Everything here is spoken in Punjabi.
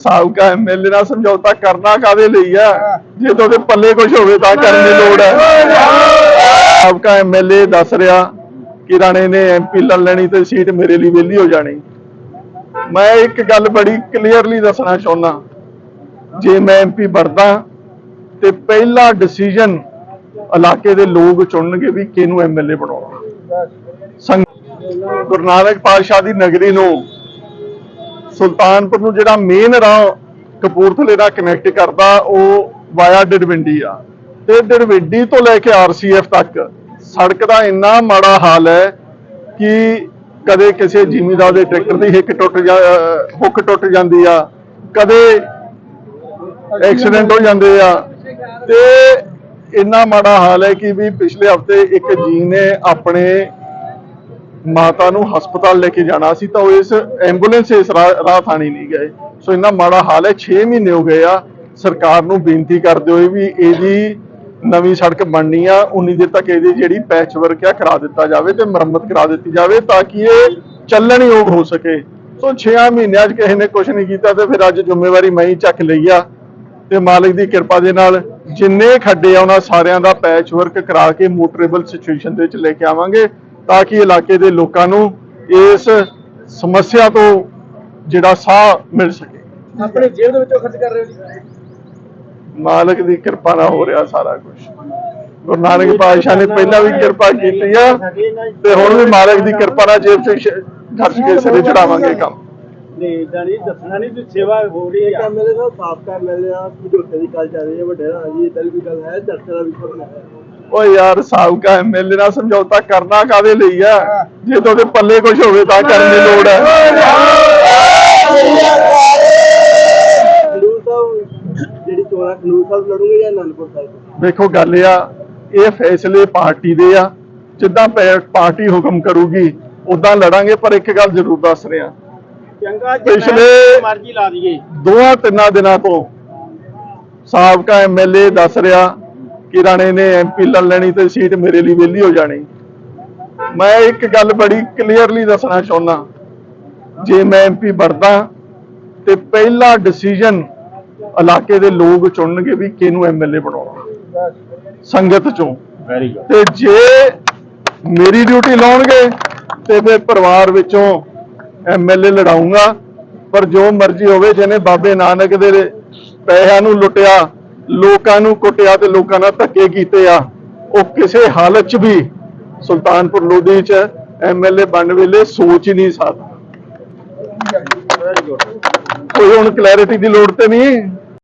ਸਾਬਕਾ ਐਮਐਲਏ ਨਾਲ ਸਮਝੌਤਾ ਕਰਨਾ ਕਾਦੇ ਲਈ ਆ? ਜੇ ਤੁਹਾਡੇ ਪੱਲੇ ਕੁਝ ਹੋਵੇ ਤਾਂ ਕਰਨ ਦੀ ਲੋੜ ਹੈ ਸਾਬਕਾ ਐਮਐਲਏ ਦੱਸ ਰਿਹਾ ਕਿ ਰਾਣੇ ਨੇ ਐਮਪੀ ਲੈ ਲੈਣੀ ਤੇ ਸੀਟ ਮੇਰੇ ਲਈ ਵਿਹਲੀ ਹੋ ਜਾਣੀ। ਮੈਂ ਇੱਕ ਗੱਲ ਬੜੀ ਕਲੀਅਰਲੀ ਦੱਸਣਾ ਚਾਹੁੰਦਾ। ਜੇ ਮੈਂ ਐਮਪੀ ਬਣਦਾ ਤੇ ਪਹਿਲਾ ਡਿਸੀਜਨ ਇਲਾਕੇ ਦੇ ਲੋਕ ਚੁਣਨਗੇ ਵੀ ਕਿਹਨੂੰ ਐਮਐਲਏ ਬਣਾਉਣਾ। ਸੰਗ ਗੁਰੂ ਨਾਨਕ ਪਾਤਸ਼ਾਹ ਦੀ ਨਗਰੀ ਨੂੰ ਸੁਲਤਾਨਪੁਰ ਨੂੰ ਜਿਹੜਾ ਮੇਨ ਰਾਹ ਕਪੂਰਥਲੇ ਦਾ ਕਨੈਕਟ ਕਰਦਾ, ਉਹ ਵਾਇਆ ਡਿਡਵਿੰਡੀ ਆ। ਤੇ ਡਿਡਵਿੰਡੀ ਤੋਂ ਲੈ ਕੇ ਆਰਸੀਐਫ ਤੱਕ ਸੜਕ ਦਾ ਇੰਨਾ ਮਾੜਾ ਹਾਲ ਹੈ ਕਿ ਕਦੇ ਕਿਸੇ ਜ਼ਿਮੀਦਾਰ ਦੇ ਟਰੈਕਟਰ ਦੀ ਹਿੱਕ ਟੁੱਟ ਜਾ ਹੁੱਕ ਟੁੱਟ ਜਾਂਦੀ ਆ, ਕਦੇ ਐਕਸੀਡੈਂਟ ਹੋ ਜਾਂਦੇ ਆ। ਤੇ ਇੰਨਾ ਮਾੜਾ ਹਾਲ ਹੈ ਕਿ ਵੀ ਪਿਛਲੇ ਹਫ਼ਤੇ ਇੱਕ ਜੀ ਨੇ ਆਪਣੇ ਮਾਤਾ ਨੂੰ ਹਸਪਤਾਲ ਲੈ ਕੇ ਜਾਣਾ ਸੀ ਤਾਂ ਉਹ ਇਸ ਐਂਬੂਲੈਂਸ ਇਸ ਰਾਹ ਥਾਣੀ ਨਹੀਂ ਗਏ। ਸੋ ਇੰਨਾ ਮਾੜਾ ਹਾਲ ਹੈ 6 ਮਹੀਨੇ ਹੋ ਗਏ ਆ, ਸਰਕਾਰ ਨੂੰ ਬੇਨਤੀ ਕਰਦੇ ਹੋਏ ਵੀ ਇਹਦੀ ਨਵੀਂ ਸੜਕ ਬਣਨੀ ਆ, ਉਨੀ ਦੇਰ ਤੱਕ ਇਹਦੀ ਜਿਹੜੀ ਪੈਚ ਵਰਕ ਆ ਕਰਾ ਦਿੱਤਾ ਜਾਵੇ ਤੇ ਮੁਰੰਮਤ ਕਰਾ ਦਿੱਤੀ ਜਾਵੇ ਤਾਂ ਕਿ ਇਹ ਚੱਲਣ ਯੋਗ ਹੋ ਸਕੇ। ਸੋ 6 ਮਹੀਨਿਆਂ 'ਚ ਕਿਸੇ ਨੇ ਕੁਝ ਨਹੀਂ ਕੀਤਾ ਤੇ ਫਿਰ ਅੱਜ ਜ਼ਿੰਮੇਵਾਰੀ ਮੈਂ ਹੀ ਚੱਕ ਲਈ ਆ। ਤੇ ਮਾਲਕ ਦੀ ਕਿਰਪਾ ਦੇ ਨਾਲ ਜਿੰਨੇ ਖੱਡੇ ਆ, ਉਹਨਾਂ ਸਾਰਿਆਂ ਦਾ ਪੈਚ ਵਰਕ ਕਰਾ ਕੇ ਮੋਟਰੇਬਲ ਸਿਚੁਏਸ਼ਨ ਦੇ ਵਿੱਚ ਲੈ ਕੇ ਆਵਾਂਗੇ। ਤਾਂ ਕਿ ਇਲਾਕੇ ਦੇ ਲੋਕਾਂ ਨੂੰ ਇਸ ਸਮੱਸਿਆ ਤੋਂ ਜਿਹੜਾ ਸਾਹ ਮਿਲ ਸਕੇ। ਆਪਣੇ ਜੇਬ ਦੇ ਵਿੱਚੋਂ ਖਰਚ ਕਰ ਰਹੇ ਹੋ ਜੀ? ਮਾਲਕ ਦੀ ਕਿਰਪਾ ਨਾਲ ਹੋ ਰਿਹਾ ਸਾਰਾ ਕੁਝ ਗੁਰੂ ਨਾਨਕ ਪਾਤਸ਼ਾਹ ਨੇ ਪਹਿਲਾਂ ਵੀ ਕਿਰਪਾ ਕੀਤੀ ਆ ਤੇ ਹੁਣ ਵੀ ਮਾਲਕ ਦੀ ਕਿਰਪਾ ਨਾਲ ਜੇਬ ਸ਼- ਖਰਚ ਕੇ ਸਿਰੇ ਚੜਾਵਾਂਗੇ ਕੰਮ। ਨਹੀਂ ਇਦਾਂ ਨਹੀਂ ਦੱਸਣਾ ਨਹੀਂ ਤੇ ਸੇਵਾ ਹੋ ਰਹੀ ਹੈ ਐਮਐਲਏ ਸਾਹਿਬ ਸਾਬਕਾ ਐਮਐਲਏ ਆ ਸਮਝੌਤੇ ਦੀ ਗੱਲ ਚੱਲ ਰਹੀ ਹੈ ਵੱਡੇ ਨਾਲ ਜੀ ਇਦਾਂ ਦੀ ਕੋਈ ਗੱਲ ਹੈ ਚਰਚਾ ਦਾ ਵਿਸ਼ਾ ਹੈ। ਓ ਯਾਰ ਸਾਬਕਾ ਐਮਐਲਏ ਨਾਲ ਸਮਝੌਤਾ ਕਰਨਾ ਕਾਦੇ ਲਈ ਆ? ਜੇ ਤੁਹਾਡੇ ਪੱਲੇ ਕੁਝ ਹੋਵੇ ਤਾਂ ਕਰਨ ਦੀ ਲੋੜ ਹੈ ਵੇਖੋ ਗੱਲ ਇਹ ਆ ਇਹ ਫੈਸਲੇ ਪਾਰਟੀ ਦੇ ਆ। ਜਿੱਦਾਂ ਪਾਰਟੀ ਹੁਕਮ ਕਰੂਗੀ ਉਦਾਂ ਲੜਾਂਗੇ ਪਰ ਇੱਕ ਗੱਲ ਜ਼ਰੂਰ ਦੱਸ ਰਿਹਾ। ਚੰਗਾ ਪਿਛਲੇ- ਮਰਜ਼ੀ ਲਾ ਦਈਏ। ਦੋਹਾਂ ਤਿੰਨਾਂ ਦਿਨਾਂ ਤੋਂ ਸਾਬਕਾ ਐਮਐਲਏ ਦੱਸ ਰਿਹਾ ਕਿ ਰਾਣੇ ਨੇ ਐਮਪੀ ਲੈ ਲੈਣੀ ਤੇ ਸੀਟ ਮੇਰੇ ਲਈ ਵਿਹਲੀ ਹੋ ਜਾਣੀ। ਮੈਂ ਇੱਕ ਗੱਲ ਬੜੀ ਕਲੀਅਰਲੀ ਦੱਸਣਾ ਚਾਹੁੰਦਾ। ਜੇ ਮੈਂ ਐਮਪੀ ਬਣਦਾ ਤੇ ਪਹਿਲਾ ਡਿਸੀਜਨ ਇਲਾਕੇ ਦੇ ਲੋਕ ਚੁਣਨਗੇ ਵੀ ਕਿਹਨੂੰ ਐਮਐਲਏ ਬਣਾਉਣਾ। ਸੰਗਤ ਚੋਂ। ਵੈਰੀ ਗੁੱਡ ਤੇ ਜੇ ਮੇਰੀ ਡਿਊਟੀ ਲਾਉਣਗੇ ਤੇ ਫਿਰ ਪਰਿਵਾਰ ਵਿੱਚੋਂ ਐਮਐਲਏ ਲੜਾਉਂਗਾ ਪਰ ਜੋ ਮਰਜ਼ੀ ਹੋਵੇ ਜਿਹਨੇ ਬਾਬੇ ਨਾਨਕ ਦੇ ਪੈਸਿਆਂ ਨੂੰ ਲੁੱਟਿਆ ਲੋਕਾਂ ਨੂੰ ਕੁੱਟਿਆ ਤੇ ਲੋਕਾਂ ਨਾਲ ਧੱਕੇ ਕੀਤੇ ਆ। ਉਹ ਕਿਸੇ ਹਾਲਤ 'ਚ ਵੀ ਸੁਲਤਾਨਪੁਰ ਲੋਧੀ 'ਚ ਐਮਐਲਏ ਬਣ ਵੇਲੇ ਸੋਚ ਹੀ ਨਹੀਂ ਸਕਦਾ। ਕੋਈ ਹੁਣ ਕਲੈਰਿਟੀ ਦੀ ਲੋੜ ਤੇ ਨਹੀਂ।